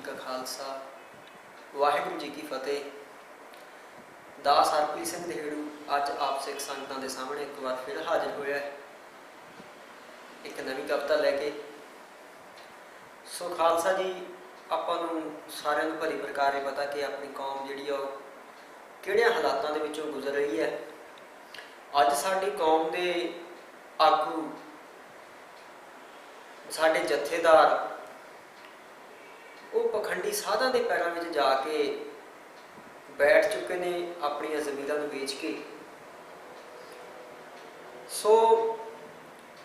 ਕਾ ਖਾਲਸਾ, ਵਾਹਿਗੁਰੂ ਜੀ ਕੀ ਫਤਿਹ। ਦਾਸ ਹਰਪ੍ਰੀਤ ਸਿੰਘ ਦੇਹੜੂ, ਅੱਜ ਆਪ ਸਿੱਖ ਸੰਗਤਾਂ ਦੇ ਸਾਹਮਣੇ ਇੱਕ ਵਾਰ ਫਿਰ ਹਾਜ਼ਰ ਹੋਇਆ ਹੈ। ਇੱਕ ਨਵੀਂ ਕਵਿਤਾ ਲੈ ਕੇ। ਸੋ ਖਾਲਸਾ ਜੀ, ਆਪਾਂ ਨੂੰ ਸਾਰਿਆਂ ਨੂੰ ਭਲੀ ਪ੍ਰਕਾਰ ਇਹ ਪਤਾ ਕਿ ਆਪਣੀ ਕੌਮ ਜਿਹੜੀ ਆ ਉਹ ਕਿਹੜਿਆਂ ਹਾਲਾਤਾਂ ਦੇ ਵਿੱਚੋਂ ਗੁਜ਼ਰ ਰਹੀ ਹੈ। ਅੱਜ ਸਾਡੀ ਕੌਮ ਦੇ ਆਗੂ, ਸਾਡੇ ਜਥੇਦਾਰ ਉਹ ਪਖੰਡੀ ਸਾਧਾਂ ਦੇ ਪੈਰਾਂ ਵਿੱਚ ਜਾ ਕੇ ਬੈਠ ਚੁੱਕੇ ਨੇ ਆਪਣੀਆਂ ਜ਼ਮੀਰਾਂ ਨੂੰ ਵੇਚ ਕੇ। ਸੋ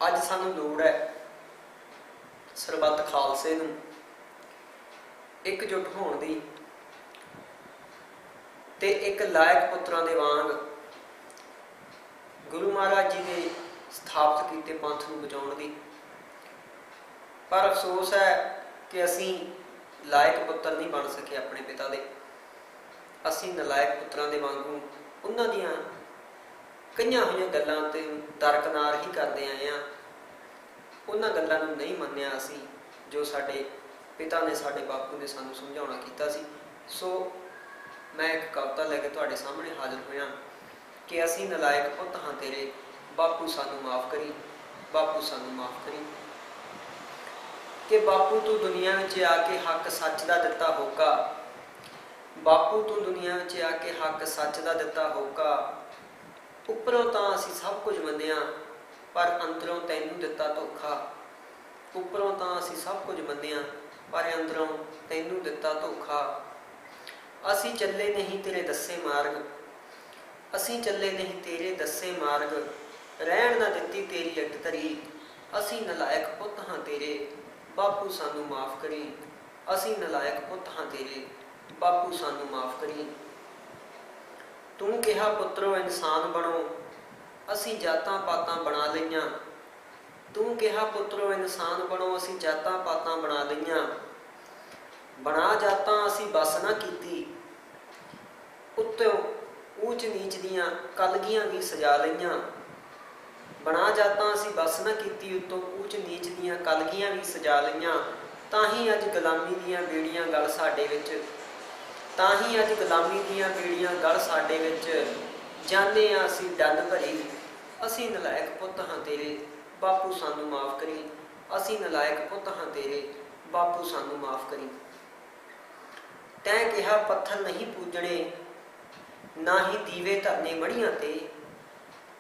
ਅੱਜ ਸਾਨੂੰ ਲੋੜ ਹੈ ਸਰਬੱਤ ਖਾਲਸੇ ਨੂੰ ਇਕਜੁੱਟ ਹੋਣ ਦੀ ਤੇ ਇੱਕ ਲਾਇਕ ਪੁੱਤਰਾਂ ਦੇ ਵਾਂਗ ਗੁਰੂ ਮਹਾਰਾਜ ਜੀ ਦੇ ਸਥਾਪਿਤ ਕੀਤੇ ਪੰਥ ਨੂੰ ਬਚਾਉਣ ਦੀ। ਪਰ ਅਫਸੋਸ ਹੈ ਕਿ ਅਸੀਂ ਲਾਇਕ ਪੁੱਤਰ ਨਹੀਂ ਬਣ ਸਕੇ ਆਪਣੇ ਪਿਤਾ ਦੇ। ਅਸੀਂ ਨਲਾਇਕ ਪੁੱਤਰਾਂ ਦੇ ਵਾਂਗੂ ਉਹਨਾਂ ਦੀਆਂ ਕਈਆਂ ਹੋਈਆਂ ਗੱਲਾਂ ਤੇ ਦਰਕਨਾਰ ਹੀ ਕਰਦੇ ਆਏ ਆ ਉਹਨਾਂ ਗੱਲਾਂ ਨੂੰ ਨਹੀਂ ਮੰਨਿਆ ਅਸੀਂ, ਜੋ ਸਾਡੇ ਪਿਤਾ ਨੇ ਸਾਡੇ ਬਾਪੂ ਨੇ ਸਾਨੂੰ ਸਮਝਾਉਣਾ ਕੀਤਾ ਸੀ। ਸੋ ਮੈਂ ਇੱਕ ਕਵਿਤਾ ਲੈ ਕੇ ਤੁਹਾਡੇ ਸਾਹਮਣੇ ਹਾਜ਼ਰ ਹੋਇਆ ਕਿ ਅਸੀਂ ਨਲਾਇਕ ਪੁੱਤ ਹਾਂ ਤੇਰੇ। ਬਾਪੂ ਸਾਨੂੰ ਮਾਫ ਕਰੀ, ਬਾਪੂ ਸਾਨੂੰ ਮਾਫ ਕਰੀ। ਕਿ ਬਾਪੂ ਤੂੰ ਦੁਨੀਆ ਵਿੱਚ ਆ ਕੇ ਹੱਕ ਸੱਚ ਦਾ ਦਿੱਤਾ ਹੋਕਾ ਬਾਪੂ ਤੂੰ ਦੁਨੀਆ ਵਿੱਚ ਆ ਕੇ ਹੱਕ ਸੱਚ ਦਾ ਦਿੱਤਾ ਹੋਕਾ ਉੱਪਰੋਂ ਤਾਂ ਅਸੀਂ ਸਭ ਕੁਝ ਮੰਨਿਆ, ਪਰ ਅੰਦਰੋਂ ਤੈਨੂੰ ਦਿੱਤਾ ਧੋਖਾ। ਉੱਪਰੋਂ ਤਾਂ ਅਸੀਂ ਸਭ ਕੁਝ ਮੰਨਿਆ, ਪਰ ਅੰਦਰੋਂ ਤੈਨੂੰ ਦਿੱਤਾ ਧੋਖਾ। ਅਸੀਂ ਚੱਲੇ ਨਹੀਂ ਤੇਰੇ ਦੱਸੇ ਮਾਰਗ। ਅਸੀਂ ਚੱਲੇ ਨਹੀਂ ਤੇਰੇ ਦੱਸੇ ਮਾਰਗ। ਰਹਿਣ ਨਾ ਦਿੱਤੀ ਤੇਰੀ ਅੱਟ ਅਸੀਂ ਨਲਾਇਕ ਪੁੱਤ ਹਾਂ ਤੇਰੇ। ਬਾਪੂ ਸਾਨੂੰ ਮਾਫ ਕਰੀ। ਅਸੀਂ ਨਲਾਇਕ ਪੁੱਤ ਹਾਂ ਤੇਰੇ। ਬਾਪੂ ਸਾਨੂੰ ਮਾਫ ਕਰੀ। ਤੂੰ ਕਿਹਾ ਪੁੱਤਰੋ, ਇਨਸਾਨ ਬਣੋ। ਅਸੀਂ ਜਾਤਾਂ ਪਾਤਾਂ ਬਣਾ ਲਈਆਂ। ਤੂੰ ਕਿਹਾ ਪੁੱਤਰੋ, ਇਨਸਾਨ ਬਣੋ। ਅਸੀਂ ਜਾਤਾਂ ਪਾਤਾਂ ਬਣਾ ਲਈਆਂ। ਬਣਾ ਜਾਤਾਂ ਅਸੀਂ ਬਸ ਨਾ ਕੀਤੀ। ਉੱਤੋਂ ਊਚ ਨੀਚ ਦੀਆਂ ਕਲਗੀਆਂ ਵੀ ਸਜਾ ਲਈਆਂ। ਬਣਾ ਜਾਤਾਂ ਅਸੀਂ ਬਸ ਨਾ ਕੀਤੀ, ਉੱਤੋਂ ਊਚ ਨੀਚ ਦੀਆਂ ਕਲਗੀਆਂ ਵੀ ਸਜਾ ਲਈਆਂ। ਤਾਂ ਹੀ ਅੱਜ ਗੁਲਾਮੀ ਦੀਆਂ ਬੇੜੀਆਂ ਗਲ ਸਾਡੇ ਵਿੱਚ। ਤਾਂ ਹੀ ਅੱਜ ਗੁਲਾਮੀ ਦੀਆਂ ਬੇੜੀਆਂ ਗਲ ਸਾਡੇ ਵਿੱਚ। ਜਾਂਦੇ ਆ ਅਸੀਂ ਡੰਨ ਭਰੀ। ਅਸੀਂ ਨਲਾਇਕ ਪੁੱਤ ਹਾਂ ਤੇਰੇ, ਬਾਪੂ ਸਾਨੂੰ ਮਾਫ ਕਰੀ। ਅਸੀਂ ਨਲਾਇਕ ਪੁੱਤ ਹਾਂ ਤੇਰੇ, ਬਾਪੂ ਸਾਨੂੰ ਮਾਫ ਕਰੀ। ਤੈਂ ਕਿਹਾ ਪੱਥਰ ਨਹੀਂ ਪੂਜਣੇ, ਨਾ ਹੀ ਦੀਵੇ ਧਰਨੇ ਮੜੀਆਂ ਤੇ।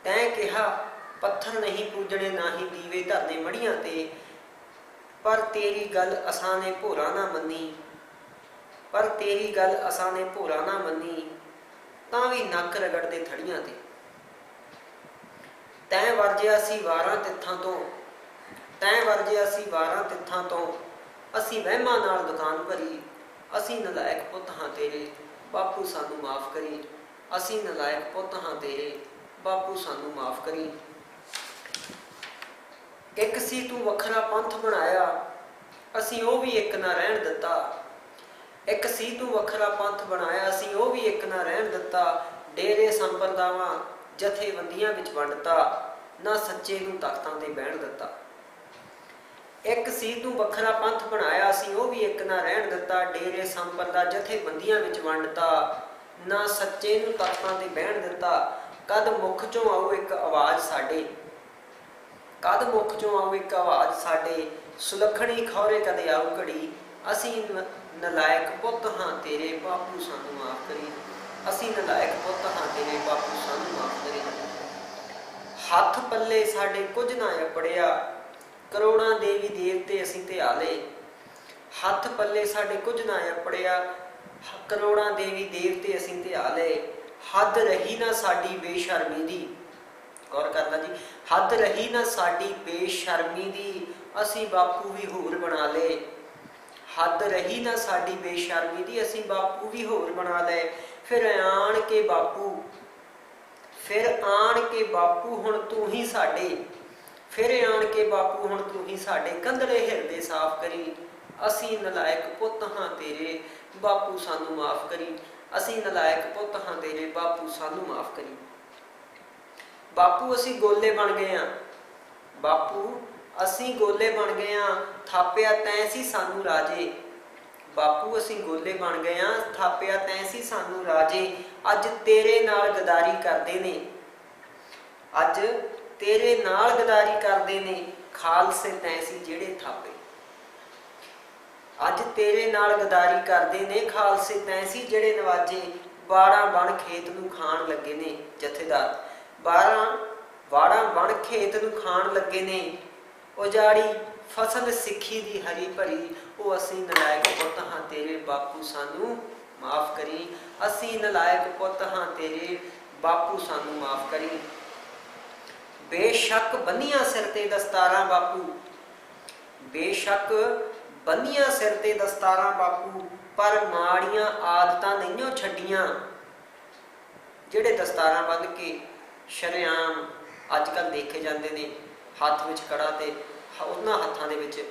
ਤੈਂ ਕਿਹਾ ਪੱਥਰ ਨਹੀਂ ਪੂਜਣੇ, ਨਾ ਹੀ ਦੀਵੇ ਧਰਨੇ ਮੜੀਆਂ ਤੇ। ਪਰ ਤੇਰੀ ਗੱਲ ਅਸਾਂ ਨੇ ਭੋਰਾ ਨਾ ਮੰਨੀ। ਪਰ ਤੇਰੀ ਗੱਲ ਅਸਾਂ ਨੇ ਭੋਰਾ ਨਾ ਮੰਨੀ, ਤਾਂ ਵੀ ਨੱਕ ਰਗੜਦੇ ਥੜੀਆਂ ਤੇ। ਤੈ ਵਰਜਿਆ ਸੀ ਵਾਰਾਂ ਤਿੱਥਾਂ ਤੋਂ, ਤੈਂ ਵਰਜਿਆ ਸੀ ਵਾਰਾਂ ਤਿੱਥਾਂ ਤੋਂ। ਅਸੀਂ ਵਹਿਮਾਂ ਨਾਲ ਦੁਕਾਨ ਭਰੀ, ਅਸੀਂ ਨਲਾਇਕ ਪੁੱਤ ਹਾਂ ਤੇਰੇ, ਬਾਪੂ ਸਾਨੂੰ ਮਾਫ ਕਰੀ। ਅਸੀਂ ਨਲਾਇਕ ਪੁੱਤ ਹਾਂ ਤੇਰੇ, ਬਾਪੂ ਸਾਨੂੰ ਮਾਫ ਕਰੀ। ਇੱਕ ਸੀ ਤੂੰ ਵੱਖਰਾ ਪੰਥ ਬਣਾਇਆ, ਅਸੀਂ ਉਹ ਵੀ ਇੱਕ ਨਾ ਰਹਿਣ ਦਿੱਤਾ। ਇੱਕ ਸੀ ਤੂੰ ਵੱਖਰਾ ਪੰਥ ਬਣਾਇਆ, ਅਸੀਂ ਉਹ ਵੀ ਇੱਕ ਨਾ ਰਹਿਣ ਦਿੱਤਾ। ਡੇਰੇ ਸੰਪਰਦਾਵਾਂ, ਜਥੇਬੰਦੀਆਂ ਵਿੱਚ ਵੰਡਤਾ, ਨਾ ਸੱਚੇ ਨੂੰ ਤਖਤਾਂ ਤੇ ਬਹਿਣ ਦਿੱਤਾ। ਇੱਕ ਸੀ ਤੂੰ ਵੱਖਰਾ ਪੰਥ ਬਣਾਇਆ, ਅਸੀਂ ਉਹ ਵੀ ਇੱਕ ਨਾ ਰਹਿਣ ਦਿੱਤਾ। ਡੇਰੇ ਸੰਪਰਦਾ, ਜਥੇਬੰਦੀਆਂ ਵਿੱਚ ਵੰਡਤਾ, ਨਾ ਸੱਚੇ ਨੂੰ ਤਖਤਾਂ ਤੇ ਬਹਿਣ ਦਿੱਤਾ। ਕਦ ਮੁਖ ਚੋਂ ਆਉ ਇੱਕ ਆਵਾਜ਼ ਸਾਡੇ। ਕਦ ਮੁਖ ਚੋਂ ਆਉ ਇੱਕ ਆਵਾਜ਼, ਸਾਡੇ ਸੁਲੱਖਣੀ ਖੌਰੇ ਕਦੇ ਆਉ ਘੜੀ। ਅਸੀਂ ਨਲਾਇਕ ਪੁੱਤ ਹਾਂ ਤੇਰੇ, ਬਾਪੂ ਸਾਨੂੰ ਮਾਫ ਕਰੀ। ਅਸੀਂ ਨਲਾਇਕ ਪੁੱਤ ਹਾਂ ਤੇਰੇ, ਬਾਪੂ ਸਾਨੂੰ ਮਾਫ ਕਰੀ। ਹੱਥ ਪੱਲੇ ਸਾਡੇ ਕੁਝ ਨਾ ਅਪੜਿਆ, ਕਰੋੜਾਂ ਦੇਵੀ ਦੇਵਤੇ ਅਸੀਂ ਧਿਆਲੇ। ਹੱਥ ਪੱਲੇ ਸਾਡੇ ਕੁਝ ਨਾ ਅਪੜਿਆ, ਕਰੋੜਾਂ ਦੇਵੀ ਦੇਵਤੇ ਅਸੀਂ ਧਿਆਲੇ। ਹੱਦ ਰਹੀ ਨਾ ਸਾਡੀ ਬੇਸ਼ਰਮੀ ਦੀ। ਗੌਰ ਕਰਨਾ ਜੀ। ਹੱਦ ਰਹੀ ਨਾ ਸਾਡੀ ਬੇਸ਼ਰਮੀ ਦੀ, ਅਸੀਂ ਬਾਪੂ ਵੀ ਹੋਰ ਬਣਾ ਲਏ। ਹੱਦ ਰਹੀ ਨਾ ਸਾਡੀ ਬੇਸ਼ਰਮੀ ਦੀ, ਅਸੀਂ ਬਾਪੂ ਵੀ ਹੋਰ ਬਣਾ ਲਏ। ਫਿਰ ਆਣ ਕੇ ਬਾਪੂ, ਫਿਰ ਆਣ ਕੇ ਬਾਪੂ ਹੁਣ ਤੂੰ ਹੀ ਸਾਡੇ। ਫਿਰ ਆਣ ਕੇ ਬਾਪੂ ਹੁਣ ਤੂੰ ਹੀ ਸਾਡੇ। ਕੰਧੜੇ ਹਿਰਦੇ ਸਾਫ਼ ਕਰੀ। ਅਸੀਂ ਨਲਾਇਕ ਪੁੱਤ ਹਾਂ ਤੇਰੇ, ਬਾਪੂ ਸਾਨੂੰ ਮਾਫ ਕਰੀ। ਅਸੀਂ ਨਲਾਇਕ ਪੁੱਤ ਹਾਂ ਤੇਰੇ, ਬਾਪੂ ਸਾਨੂੰ ਮਾਫ ਕਰੀ। ਬਾਪੂ, ਅਸੀਂ ਗੋਲੇ ਬਣ ਗਏ ਆ ਬਾਪੂ, ਅਸੀਂ ਗੋਲੇ ਬਣ ਗਏ ਆ ਥਾਪਿਆ ਤੈਂ ਸੀ ਸਾਨੂੰ ਰਾਜੇ। ਬਾਪੂ, ਅਸੀਂ ਗੋਲੇ ਬਣ ਗਏ ਆ ਥਾਪਿਆ ਤੈਸੀ ਸਾਨੂੰ ਰਾਜੇ। ਅੱਜ ਤੇਰੇ ਨਾਲ ਗਦਾਰੀ ਕਰਦੇ ਨੇ। ਅੱਜ ਤੇਰੇ ਨਾਲ ਗਦਾਰੀ ਕਰਦੇ ਨੇ। ਖਾਲਸੇ ਤੈਸੀ ਜਿਹੜੇ ਥਾਪੇ। ਅੱਜ ਤੇਰੇ ਨਾਲ ਗਦਾਰੀ ਕਰਦੇ ਨੇ। ਖਾਲਸੇ ਤੈਸੀ ਜਿਹੜੇ ਨਵਾਜੇ। ਬਾੜਾ ਬਣ ਖੇਤ ਨੂੰ ਖਾਣ ਲੱਗੇ ਨੇ ਜਥੇਦਾਰ। ਬਾਰਾਂ ਬਾੜਾ ਬਣ ਖੇਤ ਨੂੰ ਖਾਣ ਲੱਗੇ ਨੇ। ਉਜਾੜੀ ਫਸਲ ਸਿੱਖੀ ਦੀ ਹਰੀ ਭਰੀ। ਉਹ ਅਸੀਂ ਨਲਾਇਕ ਪੁੱਤ ਹਾਂ ਤੇਰੇ ਬਾਪੂ ਸਾਨੂੰ ਮਾਫ ਕਰੀ। ਅਸੀਂ ਨਲਾਇਕ ਪੁੱਤ ਹਾਂ ਤੇਰੇ ਬਾਪੂ ਸਾਨੂੰ ਮਾਫ ਕਰੀ। ਬੇਸ਼ੱਕ ਬੰਨੀਆਂ ਸਿਰ ਤੇ ਦਸਤਾਰਾਂ ਬਾਪੂ। ਬੇਸ਼ੱਕ ਬੰਨੀਆਂ ਸਿਰ ਤੇ ਦਸਤਾਰਾਂ ਬਾਪੂ। ਪਰ ਮਾੜੀਆਂ ਆਦਤਾਂ ਨਹੀਂਓ ਛੱਡੀਆਂ। ਜਿਹੜੇ ਦਸਤਾਰਾਂ ਬੰਨ ਕੇ ਸ਼ਰੇਆਮ ਅੱਜ ਕੱਲ ਦੇਖੇ ਜਾਂਦੇ ਨੇ, ਹੱਥ ਵਿੱਚ ਕੜਾ ਤੇ ਉਹਨਾਂ ਹੱਥਾਂ ਦੇ ਵਿੱਚ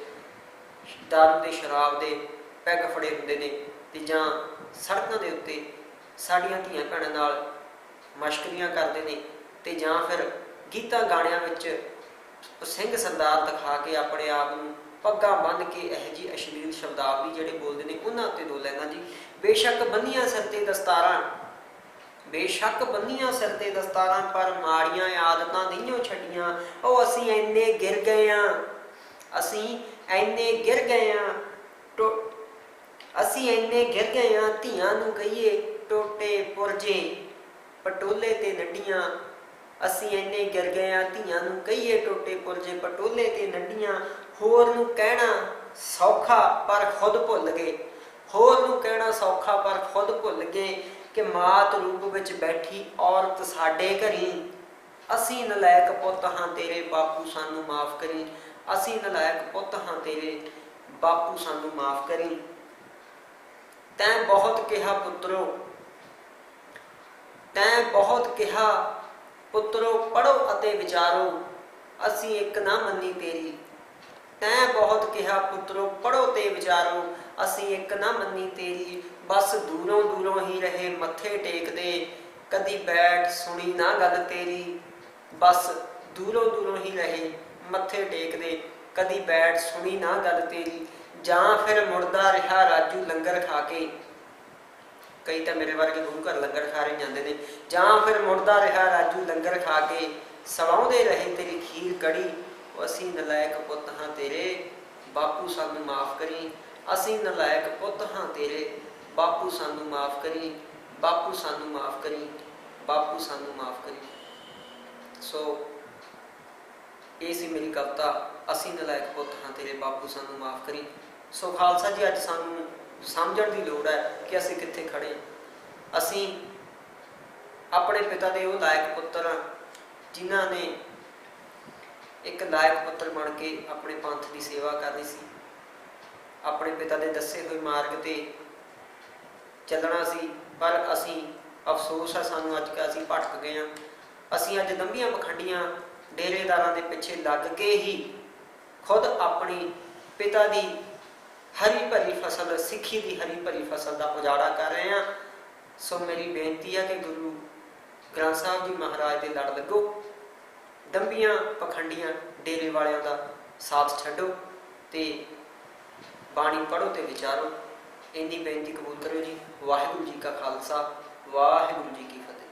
ਦਾਰੂ ਤੇ ਸ਼ਰਾਬ ਦੇ ਪੈਗ ਫੜੇ ਹੁੰਦੇ ਨੇ ਤੇ ਜਾਂ ਸੜਕਾਂ ਦੇ ਉੱਤੇ ਸਾਡੀਆਂ ਧੀਆਂ ਭੈਣਾਂ ਨਾਲ ਮਸ਼ਕਰੀਆਂ ਕਰਦੇ ਨੇ ਤੇ ਜਾਂ ਫਿਰ ਗੀਤਾਂ ਗਾਣਿਆਂ ਵਿੱਚ ਸਿੰਘ ਸਰਦਾਰ ਦਿਖਾ ਕੇ ਆਪਣੇ ਆਪ ਨੂੰ ਪੱਗਾਂ ਬੰਨ੍ਹ ਕੇ ਇਹ ਜੀ ਅਸ਼ਲੀਲ ਸ਼ਬਦਾਵਲੀ ਜਿਹੜੇ ਬੋਲਦੇ ਨੇ, ਉਹਨਾਂ ਉੱਤੇ ਦੋ ਲੈਣਾ ਜੀ। ਬੇਸ਼ੱਕ ਬੰਨੀਆਂ ਸਿਰ ਤੇ ਦਸਤਾਰਾਂ ਬੇਸ਼ੱਕ ਬੰਨੀਆਂ ਸਿਰ ਤੇ ਦਸਤਾਰਾਂ, ਪਰ ਮਾੜੀਆਂ ਆਦਤਾਂ ਨਹੀਂਓ ਛੱਡੀਆਂ। ਉਹ ਅਸੀਂ ਐਨੇ ਗਿਰ ਗਏ ਆ। ਅਸੀਂ ਐਨੇ ਗਿਰ ਗਏ ਆ। ਅਸੀਂ ਐਨੇ ਗਿਰ ਗਏ ਆ, ਧੀਆਂ ਨੂੰ ਕਹੀਏ, ਟੋਟੇ ਪੁਰਜੇ, ਪਟੋਲੇ ਤੇ ਨੱਡੀਆਂ। ਅਸੀਂ ਐਨੇ ਗਿਰ ਗਏ ਆ, ਧੀਆਂ ਨੂੰ ਕਹੀਏ, ਟੋਟੇ ਪੁਰਜੇ, ਪਟੋਲੇ ਤੇ ਨੱਡੀਆਂ। ਹੋਰ ਨੂੰ ਕਹਿਣਾ ਸੌਖਾ ਪਰ ਖੁਦ ਭੁੱਲ ਗਏ। ਹੋਰ ਨੂੰ ਕਹਿਣਾ ਸੌਖਾ ਪਰ ਖੁਦ ਭੁੱਲ ਗਏ। ਕਿ ਮਾਤ ਰੂਪ ਵਿੱਚ ਬੈਠੀ ਔਰਤ ਸਾਡੇ ਘਰੀ, ਅਸੀਂ ਨਲਾਇਕ ਪੁੱਤ ਹਾਂ ਤੇਰੇ ਬਾਪੂ ਸਾਨੂੰ ਮਾਫ ਕਰੀ। ਅਸੀਂ ਨਲਾਇਕ ਪੁੱਤ ਹਾਂ ਤੇਰੇ ਬਾਪੂ ਸਾਨੂੰ ਮਾਫ ਕਰੀ। ਤੈਂ ਬਹੁਤ ਕਿਹਾ ਪੁੱਤਰੋ, ਤੈਂ ਬਹੁਤ ਕਿਹਾ ਪੁੱਤਰੋ ਪੜੋ ਅਤੇ ਵਿਚਾਰੋ, ਅਸੀਂ ਇੱਕ ਨਾ ਮੰਨੀ ਤੇਰੀ। ਤੈਂ ਬਹੁਤ ਕਿਹਾ ਪੁੱਤਰੋ ਪੜੋ ਤੇ ਵਿਚਾਰੋ ਅਸੀਂ ਇੱਕ ਨਾ ਮੰਨੀ ਤੇਰੀ ਬਸ ਦੂਰੋਂ ਦੂਰੋਂ ਹੀ ਰਹੇ ਮੱਥੇ ਟੇਕਦੇ। ਕਦੀ ਬੈਠ ਸੁਣੀ ਨਾ ਗੱਲ ਤੇਰੀ, ਬਸ ਦੂਰੋਂ ਦੂਰੋਂ ਹੀ ਰਹੇ ਮੱਥੇ ਟੇਕਦੇ। ਕਦੀ ਬੈਠ ਸੁਣੀ ਨਾ ਗੱਲ ਤੇਰੀ, ਜਾਂ ਫਿਰ ਮੁੜਦਾ ਰਿਹਾ ਰਾਜੂ ਲੰਗਰ ਖਾ ਕੇ। ਕਈ ਤਾਂ ਮੇਰੇ ਵਰਗੇ ਗੁਰੂ ਘਰ ਲੰਗਰ ਖਾ ਰਹੇ ਜਾਂਦੇ ਨੇ, ਜਾਂ ਫਿਰ ਮੁੜਦਾ ਰਿਹਾ ਰਾਜੂ ਲੰਗਰ ਖਾ ਕੇ। ਸਵਾਉਂਦੇ ਰਹੇ ਤੇਰੀ ਖੀਰ ਕੜੀ, ਉਹ ਅਸੀਂ ਨਲਾਇਕ ਪੁੱਤ ਹਾਂ ਤੇਰੇ, ਬਾਪੂ ਸਾਨੂੰ ਮਾਫ ਕਰੀ। ਅਸੀਂ ਨਲਾਇਕ ਪੁੱਤ ਹਾਂ ਤੇਰੇ। ਬਾਪੂ ਸਾਨੂੰ ਮਾਫ ਕਰੀ, ਬਾਪੂ ਸਾਨੂੰ ਮਾਫ ਕਰੀ, ਬਾਪੂ ਸਾਨੂੰ ਮਾਫ ਕਰੀ। ਸੋ, ਇਹ ਸੀ ਮੇਰੀ ਕਵਿਤਾ, ਅਸੀਂ ਨਲਾਇਕ ਪੁੱਤ ਹਾਂ ਤੇਰੇ, ਬਾਪੂ ਸਾਨੂੰ ਮਾਫ ਕਰੀ। ਸੋ ਖਾਲਸਾ ਜੀ, ਅੱਜ ਸਾਨੂੰ ਸਮਝਣ ਦੀ ਲੋੜ ਹੈ ਕਿ ਅਸੀਂ ਕਿੱਥੇ ਖੜੇ ਹਾਂ। ਅਸੀਂ ਆਪਣੇ ਪਿਤਾ ਦੇ ਉਹ ਲਾਇਕ ਪੁੱਤਰ ਹਾਂ, ਜਿਨ੍ਹਾਂ ਨੇ ਇੱਕ ਲਾਇਕ ਪੁੱਤਰ ਬਣ ਕੇ ਆਪਣੇ ਪੰਥ ਦੀ ਸੇਵਾ ਕਰਨੀ ਸੀ। ਆਪਣੇ ਪਿਤਾ ਦੇ ਦੱਸੇ ਹੋਏ ਮਾਰਗ ਤੇ ਚੱਲਣਾ ਸੀ ਪਰ ਅਸੀਂ, ਅਫਸੋਸ ਹੈ ਸਾਨੂੰ ਅੱਜ ਕਿ ਅਸੀਂ ਭਟਕ ਗਏ ਹਾਂ। ਅਸੀਂ ਅੱਜ ਦੰਬੀਆਂ ਪਖੰਡੀਆਂ ਡੇਰੇਦਾਰਾਂ ਦੇ ਪਿੱਛੇ ਲੱਗ ਕੇ ਹੀ ਖੁਦ ਆਪਣੀ ਪਿਤਾ ਦੀ ਹਰੀ ਭਰੀ ਫਸਲ, ਸਿੱਖੀ ਦੀ ਹਰੀ ਭਰੀ ਫਸਲ ਦਾ ਉਜਾੜਾ ਕਰ ਰਹੇ ਹਾਂ। ਸੋ ਮੇਰੀ ਬੇਨਤੀ ਹੈ ਕਿ ਗੁਰੂ ਗ੍ਰੰਥ ਸਾਹਿਬ ਜੀ ਮਹਾਰਾਜ ਦੇ ਲੜ ਲੱਗੋ। ਦੰਬੀਆਂ ਪਖੰਡੀਆਂ ਡੇਰੇ ਵਾਲਿਆਂ ਦਾ ਸਾਥ ਛੱਡੋ ਤੇ ਬਾਣੀ ਪੜੋ ਤੇ ਵਿਚਾਰੋ। ਇੰਨੀ ਬੇਨਤੀ ਕਬੂਲ ਕਰੋ ਜੀ। ਵਾਹਿਗੁਰੂ ਜੀ ਕਾ ਖਾਲਸਾ, ਵਾਹਿਗੁਰੂ ਜੀ ਕੀ ਫਤਿਹ।